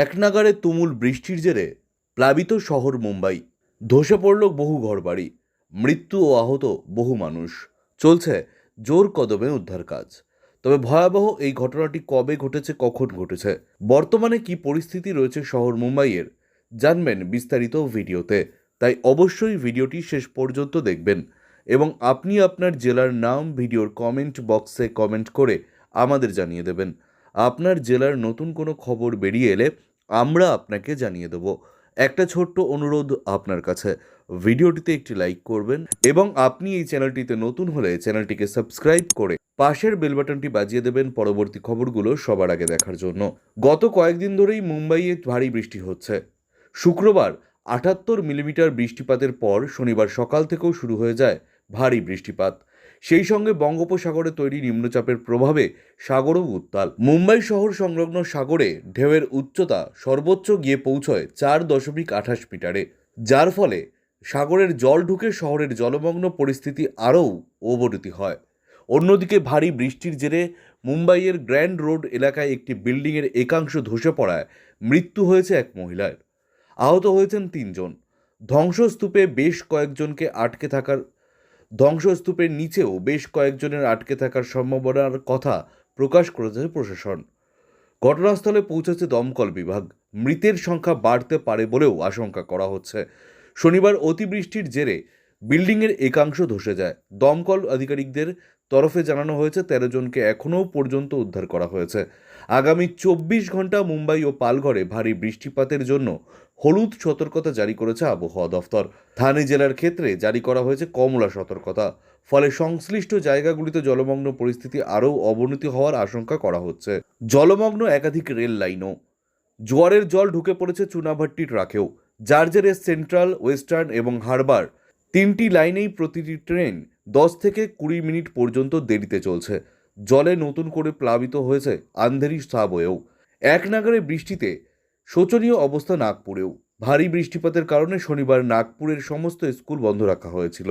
এক নাগারে তুমুল বৃষ্টির জেরে প্লাবিত শহর মুম্বাই। ধসে পড়ল বহু ঘরবাড়ি, মৃত্যু ও আহত বহু মানুষ। চলছে জোর কদমে উদ্ধার কাজ। তবে ভয়াবহ এই ঘটনাটি কবে ঘটেছে, কখন ঘটেছে, বর্তমানে কি পরিস্থিতি রয়েছে শহর মুম্বাইয়ের, জানবেন বিস্তারিত ভিডিওতে। তাই অবশ্যই ভিডিওটি শেষ পর্যন্ত দেখবেন এবং আপনি আপনার জেলার নাম, ভিডিওর কমেন্ট বক্সে কমেন্ট করে আমাদের জানিয়ে দেবেন। আপনার জেলার নতুন কোনো খবর বেরিয়ে এলে আমরা আপনাকে জানিয়ে দেব। একটা ছোট্ট অনুরোধ আপনার কাছে। ভিডিওটিতে একটি লাইক করবেন এবং আপনি এই চ্যানেলটিতে নতুন হলে চ্যানেলটিকে সাবস্ক্রাইব করে পাশের বেল বাটনটি বাজিয়ে দেবেন পরবর্তী খবরগুলো সবার আগে দেখার জন্য। গত কয়েকদিন ধরেই মুম্বাইয়ে ভারী বৃষ্টি হচ্ছে। শুক্রবার আটাত্তর মিলিমিটার বৃষ্টিপাতের পর শনিবার সকাল থেকেও শুরু হয়ে যায় ভারী বৃষ্টিপাত। সেই সঙ্গে বঙ্গোপসাগরে তৈরি নিম্নচাপের প্রভাবে সাগরও উত্তাল। মুম্বাই শহর সংলগ্ন সাগরে ঢেউয়ের উচ্চতা সর্বোচ্চ গিয়ে পৌঁছয় চার দশমিক আঠাশ মিটারে, যার ফলে সাগরের জল ঢুকে শহরের জলমগ্ন পরিস্থিতি আরও অবনতি হয়। অন্যদিকে ভারী বৃষ্টির জেরে মুম্বাইয়ের গ্র্যান্ড রোড এলাকায় একটি বিল্ডিংয়ের একাংশ ধসে পড়ায় মৃত্যু হয়েছে এক মহিলার। আহত হয়েছেন তিনজন। ধ্বংসস্তূপে বেশ কয়েকজনকে আটকে থাকার ধ্বংসস্তূপের নিচেও বেশ কয়েকজনের আটকে থাকার সম্ভাবনার কথা প্রকাশ করেছে প্রশাসন। ঘটনাস্থলে পৌঁছেছে দমকল বিভাগ। মৃতের সংখ্যা বাড়তে পারে বলেও আশঙ্কা করা হচ্ছে। শনিবার অতিবৃষ্টির জেরে বিল্ডিংয়ের একাংশ ধসে যায়। দমকল আধিকারিকদের তরফে জানানো হয়েছে, তেরো জনকে এখনও পর্যন্ত উদ্ধার করা হয়েছে। আগামী চব্বিশ ঘণ্টা মুম্বাই ও পালঘরে ভারী বৃষ্টিপাতের জন্য হলুদ সতর্কতা জারি করেছে আবহাওয়া দফতর। থানে জেলার ক্ষেত্রে জারি করা হয়েছে কমলা সতর্কতা। ফলে সংশ্লিষ্ট জায়গাগুলিতে জলমগ্ন পরিস্থিতি আরও অবনতি হওয়ার আশঙ্কা করা হচ্ছে। জলমগ্ন একাধিক রেল লাইনও। জোয়ারের জল ঢুকে পড়েছে চুনাভাট্টি ট্রাকেও। জার্জারের সেন্ট্রাল, ওয়েস্টার্ন এবং হারবার তিনটি লাইনেই প্রতিটি ট্রেন দশ থেকে কুড়ি মিনিট পর্যন্ত দেরিতে চলছে। জলে নতুন করে প্লাবিত হয়েছে আন্ধেরি সাবওয়েও। এক নাগারে বৃষ্টিতে শোচনীয় অবস্থা নাগপুরেও। ভারী বৃষ্টিপাতের কারণে শনিবার নাগপুরের সমস্ত স্কুল বন্ধ রাখা হয়েছিল।